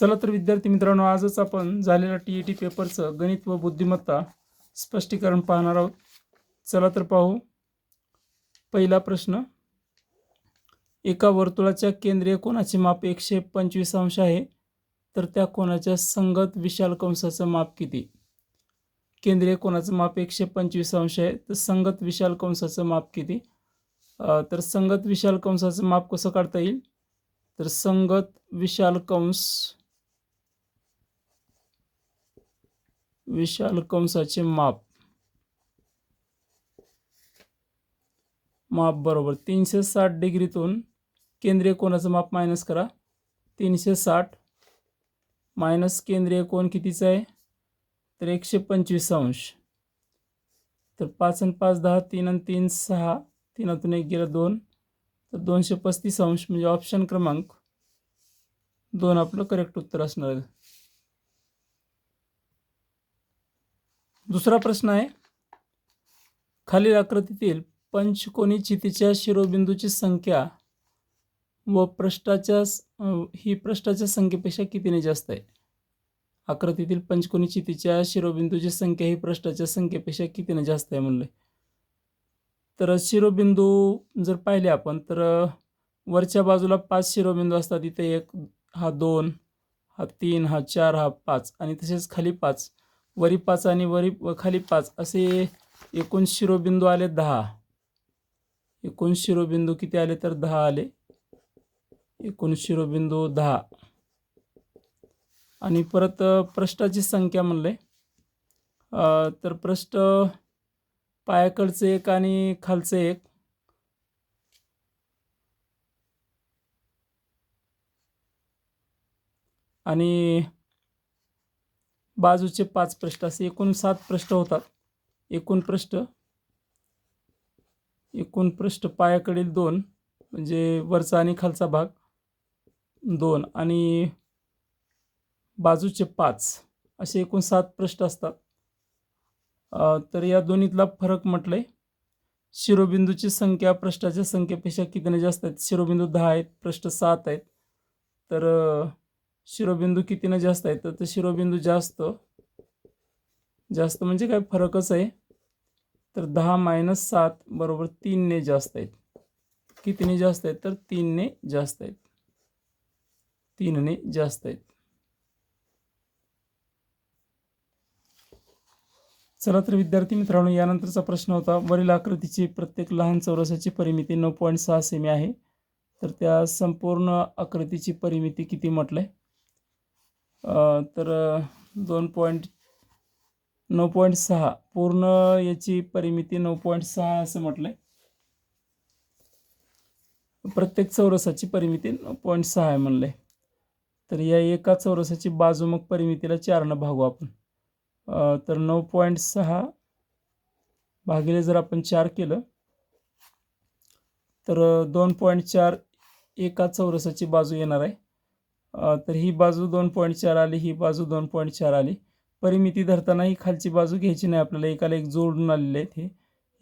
चला तर विद्यार्थी मित्रांनो आजच आपण झालेल्या टी ई टी पेपरचं गणित व बुद्धिमत्ता स्पष्टीकरण पाहणार आहोत. चला तर पाहू. पहिला प्रश्न एका वर्तुळाच्या केंद्रीय कोणाचे माप एकशे पंचवीस अंश आहे? तर त्या कोणाच्या संगत विशाल कंसाचं माप किती? केंद्रीय कोणाचं माप एकशे पंचवीस अंश आहे तर संगत विशाल कंसाचं माप किती? तर संगत विशाल कंसाचं माप कसं काढता येईल? तर संगत विशाल कंस विशाल कंसाचे माप. माप बरोबर तीनशे साठ डिग्रीतून केंद्रीय कोणाचं माप मायनस करा. तीनशे साठ मायनस केंद्रीय कोण कितीचं आहे? तर एकशे पंचवीस अंश तर पाच आणि पाच दहा तीन आणि तीन सहा तीनातून एक गेलं दोन. तर दोनशे पस्तीस अंश म्हणजे ऑप्शन क्रमांक. दोन आपलं करेक्ट उत्तर असणार. आहे दुसरा प्रश्न आहे. खालील आकृतीतील पंचकोनी चितीच्या शिरोबिंदूची संख्या व पृष्ठाच्या ही पृष्ठाच्या संख्येपेक्षा कितीने जास्त आहे? आकृतीतील पंचकोनी चितीच्या शिरोबिंदूची संख्या ही पृष्ठाच्या संख्येपेक्षा कितीने जास्त आहे म्हणलं तर शिरोबिंदू जर पाहिले आपण तर वरच्या बाजूला पाच शिरोबिंदू असतात. इथे एक हा दोन हा तीन हा चार हा पाच आणि तसेच खाली पाच. वरी पाच आणि वरी व खाली पाच. असे एकूण शिरोबिंदू आले दहा. एकूण शिरोबिंदू किती आले तर दहा आले? एकूण शिरोबिंदू दहा. आणि परत पृष्ठाची संख्या म्हणले. तर पृष्ठ पायाकडचं एक आणि खालचं एक. आणि बाजूचे पाच पृष्ठ असे एकूण सात पृष्ठ होतात. एकूण पृष्ठ एकूण पृष्ठ पायाकडील दोन म्हणजे वरचा आणि खालचा भाग दोन आणि बाजूचे पाच असे एकूण सात पृष्ठ असतात. तर या दोन्हीतला फरक म्हटलंय. शिरोबिंदूची संख्या पृष्ठाच्या संख्येपेक्षा कितीने जास्त आहेत? शिरोबिंदू दहा आहेत पृष्ठ सात आहेत. तर शिरोबिंदू कितीनं जास्त आहेत? तर ते शिरोबिंदू जास्त. जास्त म्हणजे काय? फरकच आहे. तर दहा मायनस सात बरोबर तीनने जास्त आहेत. कितीने जास्त आहेत? तर तीनने जास्त आहेत. तीनने जास्त आहेत. चला तर विद्यार्थी मित्रांनो यानंतरचा प्रश्न होता. वरील आकृतीची प्रत्येक लहान चौरसाची परिमिती नऊ पॉईंट सहा सेमी आहे. तर त्या संपूर्ण आकृतीची परिमिती किती म्हटलंय? आहे तर दोन पॉईंट नऊ पॉईंट सहा. पूर्ण याची परिमिती नऊ पॉईंट सहा असं म्हटलं आहे प्रत्येक चौरसाची परिमिती नऊ पॉईंट सहा आहे म्हणलंय. तर या एका चौरसाची बाजू मग परिमितीला चारनं भागू आपण. तर नऊ पॉईंट सहा भागिले जर आपण चार केलं तर दोन पॉईंट चार एका चौरसाची बाजू येणार आहे. तर ही बाजू दोन पॉईंट चार आली ही बाजू दोन पॉईंट चार आली. परिमिती धरताना ही खालची बाजू घ्यायची नाही आपल्याला एकाला एक जोडून आलेले आहेत हे.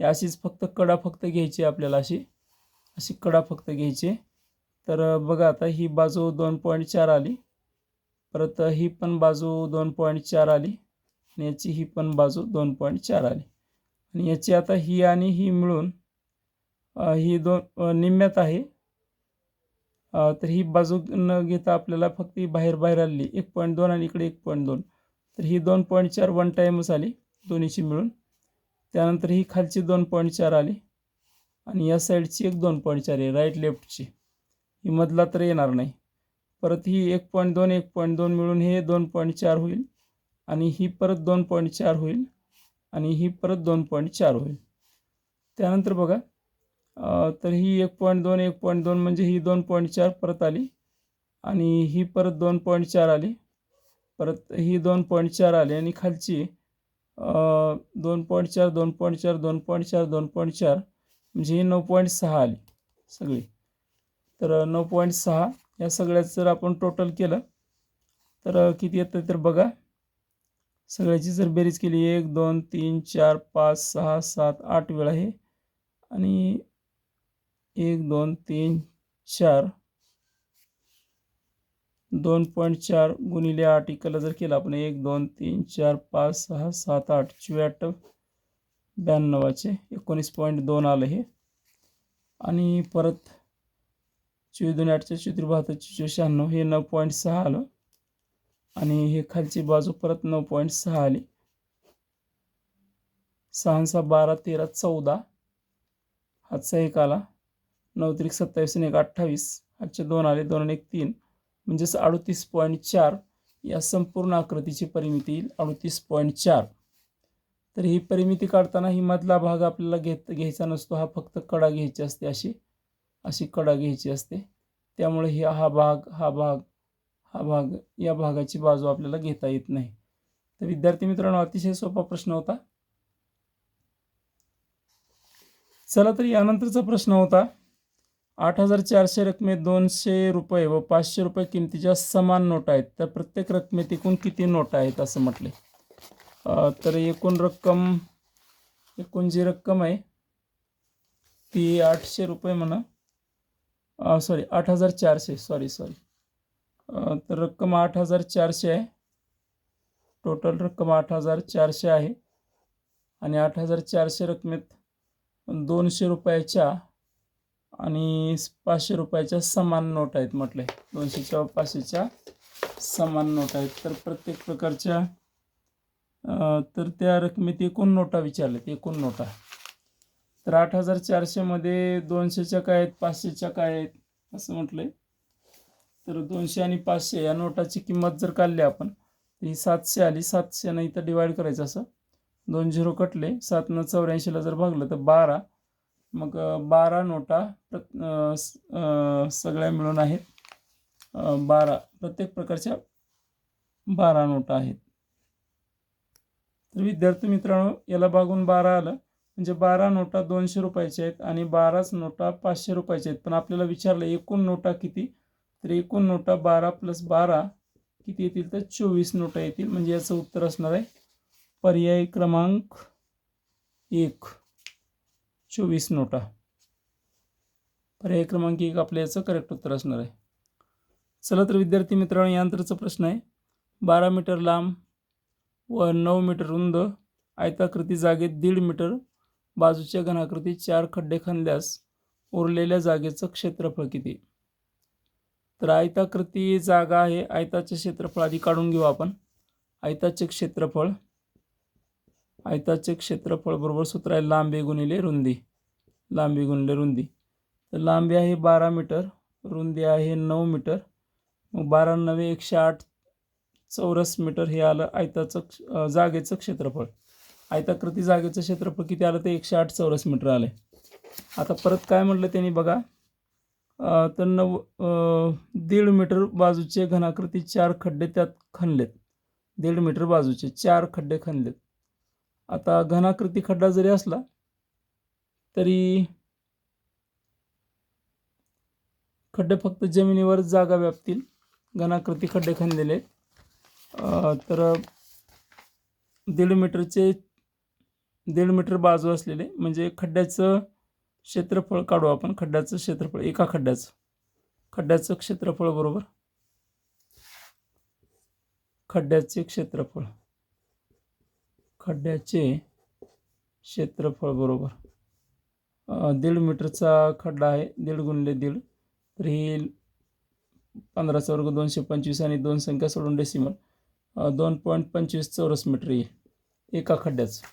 अशीच फक्त कडा फक्त घ्यायची आहे आपल्याला अशी. अशी कडा फक्त घ्यायची. आहे. तर बघा आता ही बाजू दोन पॉईंट चार आली. परत ही पण बाजू दोन पॉईंट चार आली. आणि याची ही पण बाजू दोन पॉईंट चार आली. आणि याची आता ही आणि ही मिळून ही दोन निम्म्यात आहे. तर ही बाजू न घेता आपल्याला फक्त ही बाहेर बाहेर आली एक पॉईंट दोन आणि इकडे एक पॉईंट दोन. तर ही दोन पॉईंट चार वन टाईमच आली दोन्हीची मिळून. त्यानंतर ही खालची दोन पॉईंट चार आली आणि या साईडची एक दोन पॉईंट चार आहे राईट लेफ्टची ही मधला तर येणार नाही. परत ही एक पॉईंट दोन एक पॉईंट दोन मिळून हे दोन पॉईंट चार होईल आणि ही परत दोन पॉईंट चार होईल आणि ही परत दोन पॉईंट चार होईल. त्यानंतर बघा तर ही एक पॉईंट दोन एक पॉईंट दोन म्हणजे ही दोन पॉईंट चार परत आली. आणि ही परत दोन पॉईंट चार आली. परत ही दोन पॉईंट चार आली. आणि खालची दोन पॉईंट चार दोन पॉईंट चार दोन पॉईंट चार दोन पॉईंट चार म्हणजे ही नऊ पॉईंट सहा आली सगळी. तर नऊ पॉईंट सहा या सगळ्याचं जर आपण टोटल केलं तर किती येतं तर बघा. सगळ्याची जर बेरीज केली एक दोन तीन चार पाच सहा सात आठ वेळा हे. आणि एक दोन तीन चार. दोन पॉईंट चार गुणिले आठ इकडला जर केला आपण एक दोन तीन चार पाच सहा सात आठ चौऱ्याहत्तर ब्याण्णवाचे. एकोणीस पॉईंट दोन आलं हे. आणि परत चोवीस दोन आठचे चौत्री बहात्तरचे चोवीस शहाण्णव हे नऊ पॉईंट सहा आलं. आणि हे खालची बाजू परत नऊ पॉईंट सहा आली. सहा सहा बारा तेरा चौदा. हातचा एक आला. नऊ त्रिक सत्तावीस आणि एक अठ्ठावीस. आजचे दोन आले दोन आणि एक तीन. म्हणजेच अडतीस पॉईंट चार या संपूर्ण आकृतीची परिमिती येईल. अडतीस पॉईंट चार. तर ही परिमिती काढताना ही मधला भाग आपल्याला घेत घ्यायचा नसतो. हा फक्त कडा घ्यायची असते अशी अशी कडा घ्यायची असते. त्यामुळे ही हा भाग हा भाग हा भाग या भागाची बाजू आपल्याला घेता येत नाही. तर विद्यार्थी मित्रांनो अतिशय सोपा प्रश्न होता. चला तर यानंतरचा प्रश्न होता. आठ हजार चारशे रकमेत दोनशे रुपये व पाचशे रुपये किमतीच्या समान नोटा आहेत. तर प्रत्येक रकमेत एकूण किती नोटा आहेत असं म्हटले. तर एकूण रक्कम एकूण जी रक्कम आहे ती आठशे रुपये म्हणा. सॉरी आठ हजार चारशे सॉरी सॉरी तर रक्कम आठ हजार चारशे आहे. टोटल रक्कम आठ हजार चारशे आहे. आणि आठ हजार चारशे रकमेत दोनशे रुपयाच्या आणि पाचशे रुपयाच्या समान नोट आहेत म्हटले. दोनशेच्या व पाचशेच्या समान नोट आहेत. तर प्रत्येक प्रकारच्या तर त्या रकमेत एकूण नोटा विचारल्यात. एकूण नोटा. तर आठ हजार चारशेमध्ये दोनशेच्या काय आहेत? पाचशेच्या काय आहेत? असं म्हटलंय तर दोनशे आणि पाचशे या नोटाची किंमत जर काढली आपण तर ही सातशे आली. सातशेनं इथं डिवाईड करायचं असं. दोन झिरो कटले. सातनं चौऱ्याऐंशीला जर भागलं तर बारा. मग बारा नोटा प्रत सगळ्या मिळून आहेत. बारा प्रत्येक प्रकारच्या बारा नोटा आहेत. तर विद्यार्थी मित्रांनो याला भागून बारा आलं. म्हणजे बारा नोटा दोनशे रुपयाच्या आहेत आणि बाराच नोटा पाचशे रुपयाच्या आहेत. पण आपल्याला विचारलं एकूण नोटा किती? तर एकूण नोटा बारा प्लस बारा किती येतील? तर चोवीस नोटा येतील. म्हणजे याचं उत्तर असणार आहे पर्याय क्रमांक एक. चोवीस नोटा. पर्याय क्रमांक एक आपल्या याचं करेक्ट उत्तर असणार आहे. चला तर विद्यार्थी मित्रांनो यानंतरचा प्रश्न आहे. बारा मीटर लांब व नऊ मीटर रुंद आयताकृती जागेत दीड मीटर बाजूच्या घनाकृती चार खड्डे खणल्यास उरलेल्या जागेचं क्षेत्रफळ किती? तर आयताकृती जागा आहे आयताचे क्षेत्रफळ आधी काढून घेऊ आपण. आयताचे क्षेत्रफळ आयताचे क्षेत्रफळ बरोबर सूत्र आहे लांबी गुणिले रुंदी. लांबी गुणिले रुंदी. तर लांबी आहे बारा मीटर रुंदी आहे नऊ मीटर. मग बारा नवे एकशे आठ चौरस मीटर हे आलं आयताचं क्ष- जागेचं क्षेत्रफळ. आयताकृती जागेचं क्षेत्रफळ किती आलं ते एकशे आठ चौरस मीटर आलं आता परत काय म्हटलं त्यांनी बघा? तर नव दीड मीटर बाजूचे घनाकृती चार खड्डे त्यात खणलेत. दीड मीटर बाजूचे चार खड्डे खणलेत. आता घनाकृती खड्डा जरी असला तरी खड्डे फक्त जमिनीवर जागा व्यापतील. घनाकृती खड्डे खणलेले तर दीड मीटरचे दीड मीटर बाजू असलेले म्हणजे खड्ड्याचं क्षेत्रफळ काढू आपण. खड्ड्याचं क्षेत्रफळ एका खड्ड्याचं. खड्ड्याचं क्षेत्रफळ बरोबर? खड्ड्याचे क्षेत्रफळ. खड्ड्याचे क्षेत्रफळ बरोबर. दीड मीटरचा खड्डा आहे दीड गुणले दीड. तर ही पंधराचा वर्ग दोनशे पंचवीस आणि दोन संख्या सोडून डेसिमल दोन पॉईंट पंचवीस चौरस मीटर येईल एका खड्ड्याचं.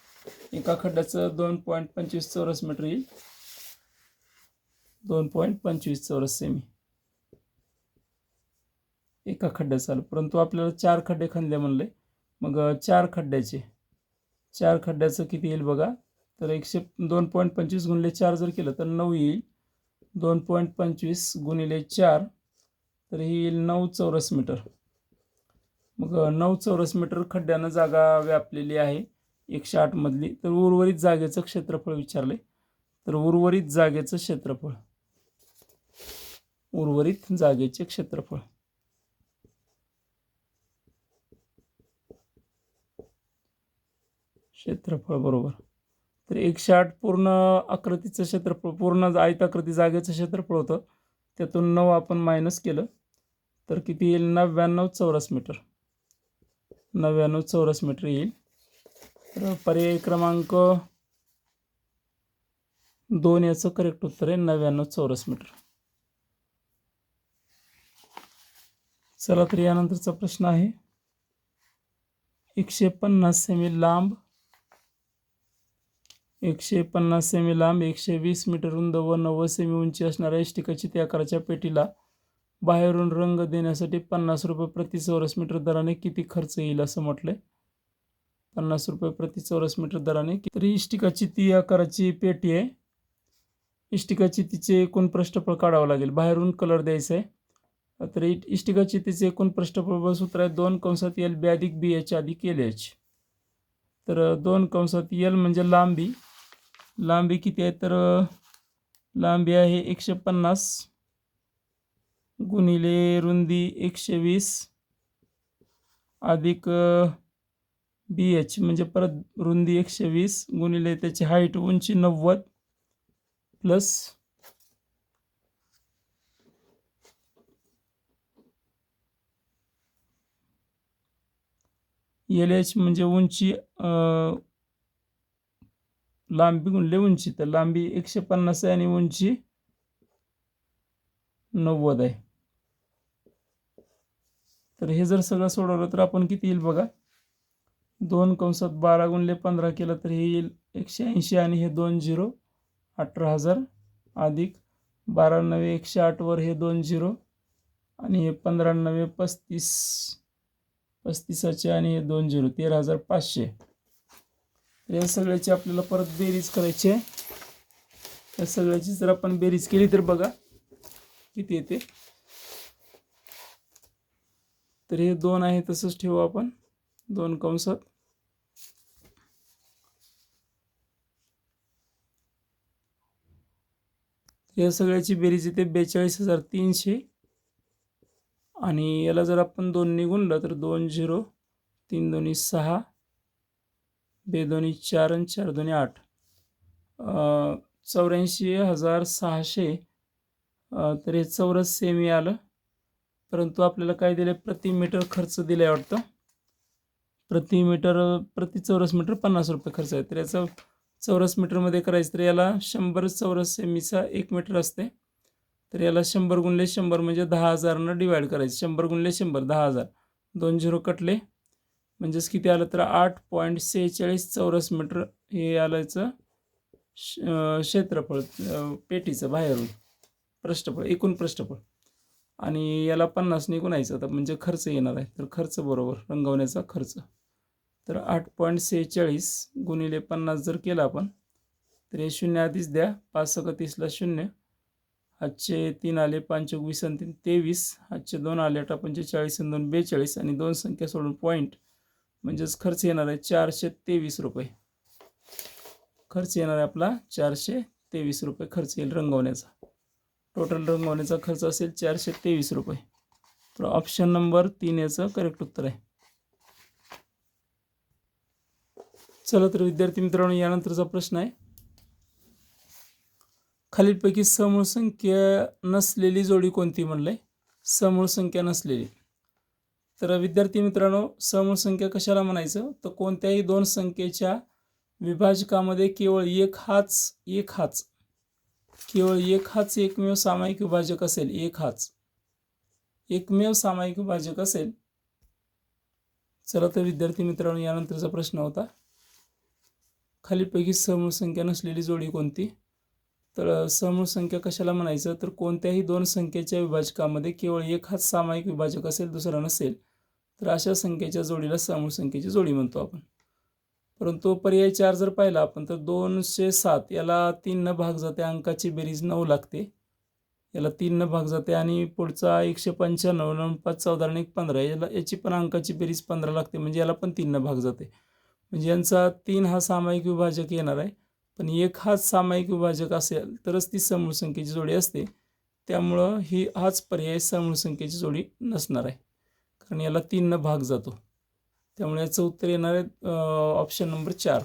एका खड्ड्याचं दोन पॉईंट पंचवीस चौरस मीटर येईल. दोन पॉईंट पंचवीस चौरस सेमी एका खड्ड्याचं आलं. परंतु आपल्याला चार खड्डे खणले म्हणले. मग चार खड्ड्याचे चार खड्ड्याचं किती येईल बघा? तर एकशे दोन पॉईंट पंचवीस गुणिले चार जर केलं तर नऊ येईल. दोन पॉईंट पंचवीस गुणिले चार तर ही येईल नऊ चौरस मीटर. मग नऊ चौरस मीटर खड्ड्यानं जागा व्यापलेली आहे एकशे आठमधली तर उर्वरित जागेचं क्षेत्रफळ विचारले तर उर्वरित जागेचं क्षेत्रफळ. उर्वरित जागेचे क्षेत्रफळ. क्षेत्रफळ बरोबर. तर एकशे आठ पूर्ण आकृतीचं क्षेत्रफळ पूर्ण आयताकृती जागेचं क्षेत्रफळ होतं. त्यातून नऊ आपण मायनस केलं. तर किती येईल? नव्याण्णव चौरस मीटर. नव्याण्णव चौरस मीटर येईल. तर पर्याय क्रमांक दोन याचं करेक्ट उत्तर आहे नव्याण्णव चौरस मीटर. चला तर यानंतरचा प्रश्न आहे. एकशे पन्नास सेमी लांब एकशे पन्नास सेमी लांब एकशे वीस मीटर रुंद व नव्वद सेमी उंची असणाऱ्या इष्टिकाची त्या आकाराच्या पेटीला बाहेरून रंग देण्यासाठी पन्नास रुपये प्रति चौरस मीटर दराने किती खर्च येईल असं म्हटलंय. पन्नास रुपये प्रति चौरस मीटर दराने तरी इष्टिकाची ती आकाराची पेटी आहे. इष्टिकाची तिचे एकूण पृष्ठफळ काढावं लागेल. बाहेरून कलर द्यायचा आहे तर इष्टिकाची तिचे एकूण पृष्ठफळ सूत्र आहे दोन कंसात एल बी अधिक बी एच अधिक एल एच तर दोन कंसात एल म्हणजे लांबी लांबी किती आहे? तर लांबी आहे एकशे पन्नास गुणिले रुंदी एकशे वीस अधिक बी एच म्हणजे परत रुंदी एकशे वीस गुणिले त्याची हाईट उंची नव्वद प्लस एल एच म्हणजे उंची लांबी गुणले उंची. तर लांबी एकशे पन्नास आहे आणि उंची नव्वद आहे. तर हे जर सगळं सोडवलं तर आपण किती येईल बघा? दोन कंसात बारा गुणले पंधरा केलं तर हे येईल एकशे ऐंशी आणि हे दोन झिरो अठरा हजार अधिक बारा नवे एकशे आठवर हे दोन झिरो आणि हे पंधरा नवे पस्तीस पस्तीसाचे आणि हे दोन झिरो तेरा हजार पाचशे. या सगळ्याची आपल्याला परत बेरीज करायची आहे. या सगळ्याची जर आपण बेरीज केली तर बघा किती येते? तर हे दोन आहे तसंच ठेवू आपण. दोन कंसात. या सगळ्याची बेरीज येते बेचाळीस हजार तीनशे. आणि याला जर आपण दोन निघून तर दोन झिरो तीन दोन्ही सहा. बे दोन्ही चार आणि चार दोन्ही आठ चौऱ्याऐंशी हजार सहाशे तर हे चौरस सेमी आलं. परंतु आपल्याला काय दिलं प्रति मीटर खर्च दिला आहे वाटतं. प्रति मीटर प्रति चौरस मीटर पन्नास रुपये खर्च आहे. तर याचं चौरस मीटरमध्ये करायचं तर याला शंभर चौरस सेमीचा एक मीटर असते. तर याला शंभर गुणले शंभर म्हणजे दहा हजारनं डिवाईड करायचं. शंभर गुणले शंभर दहा हजार. दोन झिरो कटले. म्हणजेच किती आलं तर आठ पॉईंट सेहेचाळीस चौरस मीटर हे आलंचं श- क्षेत्रफळ पेटीचं बाहेरून. पृष्ठफळ एकूण पृष्ठफळ. आणि याला पन्नास गुणायचं तर म्हणजे खर्च येणार आहे. तर खर्च बरोबर रंगवण्याचा खर्च. तर आठ पॉईंट सेहेचाळीस गुणिले पन्नास जर केला आपण तर हे शून्य आधीच द्या. पाच सक तीसला शून्य. हातचे तीन आले पाच वीस आणि तीन तेवीस. हातचे दोन आले अठरा पंचेचाळीस आणि दोन बेचाळीस आणि दोन संख्या सोडून पॉईंट म्हणजेच खर्च येणार आहे चारशे तेवीस रुपये. खर्च येणार आहे आपला चारशे तेवीस रुपये खर्च येईल रंगवण्याचा. टोटल रंगवण्याचा खर्च असेल चारशे तेवीस रुपये. तर ऑप्शन नंबर तीन याचं करेक्ट उत्तर आहे. चला तर विद्यार्थी मित्रांनो यानंतरचा प्रश्न आहे. खालीलपैकी समूळ संख्या नसलेली जोडी कोणती म्हणलंय? समूळ संख्या नसलेली. तर विद्यार्थी मित्रांनो समूळ संख्या कशाला म्हणायचं? तर कोणत्याही दोन संख्येच्या विभाजकामध्ये केवळ एक हाच एक हाच केवळ एक हाच एकमेव सामायिक विभाजक असेल एक हाच एकमेव सामायिक विभाजक असेल. चला तर विद्यार्थी मित्रांनो यानंतरचा प्रश्न होता. खालीपैकी समूळ संख्या नसलेली जोडी कोणती? तर समूळ संख्या कशाला म्हणायचं? तर कोणत्याही दोन संख्येच्या विभाजकामध्ये केवळ एक हाच सामायिक विभाजक असेल दुसरा नसेल. तर अशा संख्येच्या जोडीला समूळ संख्येची जोडी म्हणतो आपण. परंतु पर्याय चार जर पाहिला आपण तर दोनशे सात याला तीन न भाग जाते अंकाची बेरीज नऊ लागते. याला तीन न भाग जाते आणि पुढचा एकशे पंच्याण्णव नऊ पाच चौदा आणि एक पंधरा याला याची पण अंकाची बेरीज पंधरा लागते म्हणजे याला पण तीन न भाग जाते. म्हणजे यांचा तीन हा सामायिक विभाजक येणार आहे. पण एक हाच सामायिक विभाजक असेल तरच ती समूळ संख्येची जोडी असते. त्यामुळं ही हाच पर्याय समूळ संख्येची जोडी नसणार आहे. कारण याला तीन भाग जातो. त्यामुळे याचं उत्तर येणार आहे ऑप्शन नंबर चार.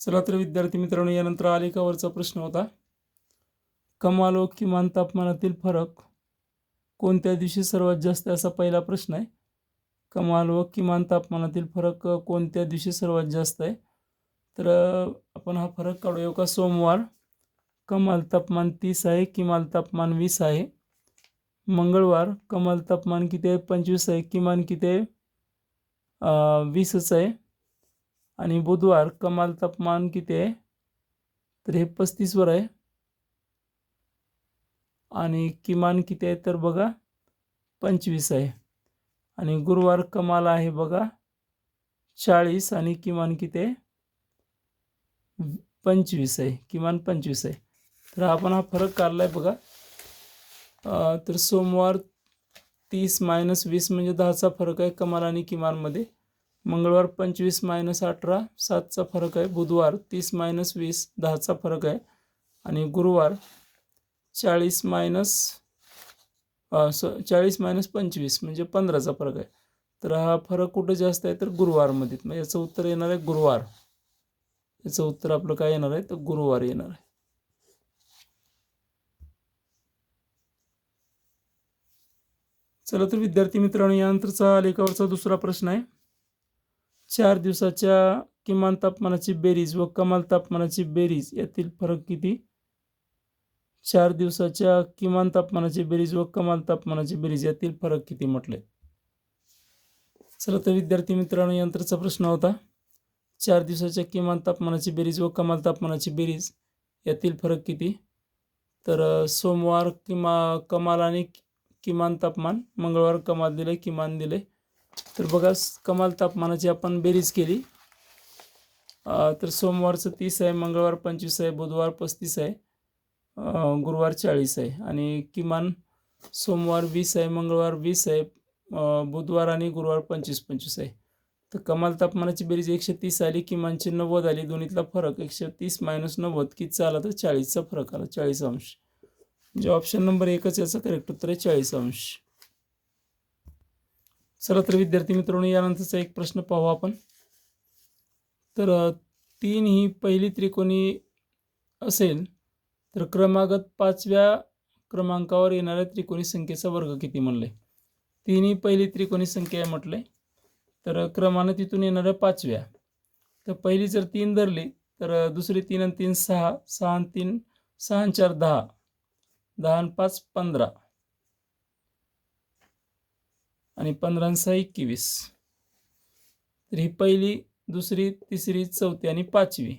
चला तर विद्यार्थी मित्रांनो यानंतर आलेखावरचा प्रश्न होता. कमाल व किमान तापमानातील फरक कोणत्या दिवशी सर्वात जास्त असा पहिला प्रश्न आहे? कमाल व किमान तापमानातील फरक कोणत्या दिवशी सर्वात जास्त आहे? तर आपण हा फरक काढूया. हो का? सोमवार. कमाल तापमान तीस आहे किमान तापमान वीस आहे. मंगळवार. कमाल तापमान किती आहे? पंचवीस आहे. किमान किती आहे? वीसच आहे. आणि बुधवार. कमाल तापमान किती आहे? तर हे पस्तीसवर आहे. आणि किमान किती आहे तर बघा पंचवीस आहे. आणि गुरुवार कमाल आहे बघा चाळीस आणि किमान किती आहे? पंचवीस आहे किमान पंचवीस आहे. तर आपण हा फरक काढला आहे बघा तर सोमवार तीस मायनस वीस म्हणजे दहाचा फरक आहे कमाल आणि किमानमध्ये मंगळवार पंचवीस मायनस अठरा सातचा फरक आहे. बुधवार तीस मायनस वीस दहाचा फरक आहे. आणि गुरुवार चाळीस मायनस स चाळीस मायनस पंचवीस म्हणजे पंधराचा फरक आहे. तर हा फरक कुठं जास्त आहे तर गुरुवारमध्ये. मग याचं उत्तर येणार आहे गुरुवार. याचं उत्तर आपलं काय येणार आहे? तर गुरुवार येणार आहे. चला तर विद्यार्थी मित्रांनो यानंतरचा लेखावरचा दुसरा प्रश्न आहे. चार दिवसाच्या किमान तापमानाची बेरीज व कमाल तापमानाची बेरीज यातील फरक किती? चार दिवसाच्या किमान तापमानाची बेरीज व कमाल तापमानाची बेरीज यातील फरक किती म्हटले? चला तर विद्यार्थी मित्रांनो यंत्राचा प्रश्न होता. चार दिवसाच्या किमान तापमानाची बेरीज व कमाल तापमानाची बेरीज यातील फरक किती? तर सोमवार किमा कमाल आणि किमान तापमान मंगळवार कमाल दिले किमान दिले. तर बघा कमाल तापमानाची आपण बेरीज केली. तर सोमवारचं तीस आहे मंगळवार पंचवीस आहे बुधवार पस्तीस आहे. गुरुवार चाळीस आहे. आणि किमान सोमवार वीस आहे मंगळवार वीस आहे बुधवार आणि गुरुवार पंचवीस पंचवीस आहे. तर कमाल तापमानाची बेरीज एकशे तीस आली किमानची नव्वद आली. दोन्हीतला फरक एकशे तीस मायनस नव्वद कितीचा आला तर चाळीसचा फरक आला चाळीस अंश. म्हणजे ऑप्शन नंबर एकच याचं करेक्ट उत्तर आहे चाळीस अंश. चला तर विद्यार्थी मित्रांनो यानंतरचा एक प्रश्न पाहू आपण. तर तीन ही पहिली त्रिकोणी असेल तर क्रमागत पाचव्या क्रमांकावर येणाऱ्या त्रिकोणी संख्येचा वर्ग किती म्हणले? तीन पहिली त्रिकोणी संख्या आहे म्हटले. तर क्रमानं तिथून येणाऱ्या पाचव्या. तर पहिली जर तीन धरली तर दुसरी तीन आणि तीन सहा सहा आणि तीन सहा आणि चार दहा. दहा आणि पाच पंधरा. आणि पंधरा आणि सहा एकवीस. तर ही पहिली दुसरी तिसरी चौथी आणि पाचवी.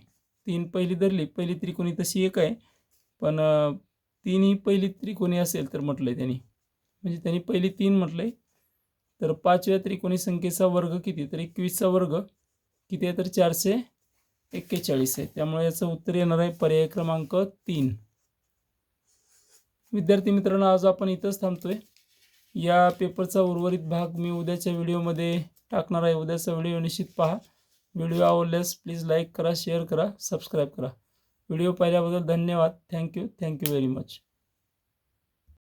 तीन पहिली धरली पहिली त्रिकोणी तशी एक आहे. पण तिन्ही पहिली त्रिकोणी असेल तर म्हटलं आहे त्यांनी. म्हणजे त्यांनी पहिली तीन म्हटलंय. तर पाचव्या त्रिकोणी संख्येचा वर्ग किती? तर एकवीसचा वर्ग. किती आहे तर चारशे एक्केचाळीस आहे. त्यामुळे याचं उत्तर येणार आहे पर्याय क्रमांक तीन. विद्यार्थी मित्रांनो आज आपण इथंच थांबतोय. या पेपरचा उर्वरित भाग मी उद्याच्या व्हिडिओमध्ये टाकणार आहे. उद्याचा व्हिडिओ निश्चित पहा. व्हिडिओ आवडल्यास प्लीज लाईक करा शेअर करा सबस्क्राईब करा. व्हिडिओ पाहिल्याबद्दल धन्यवाद. Thank you. Thank you very much.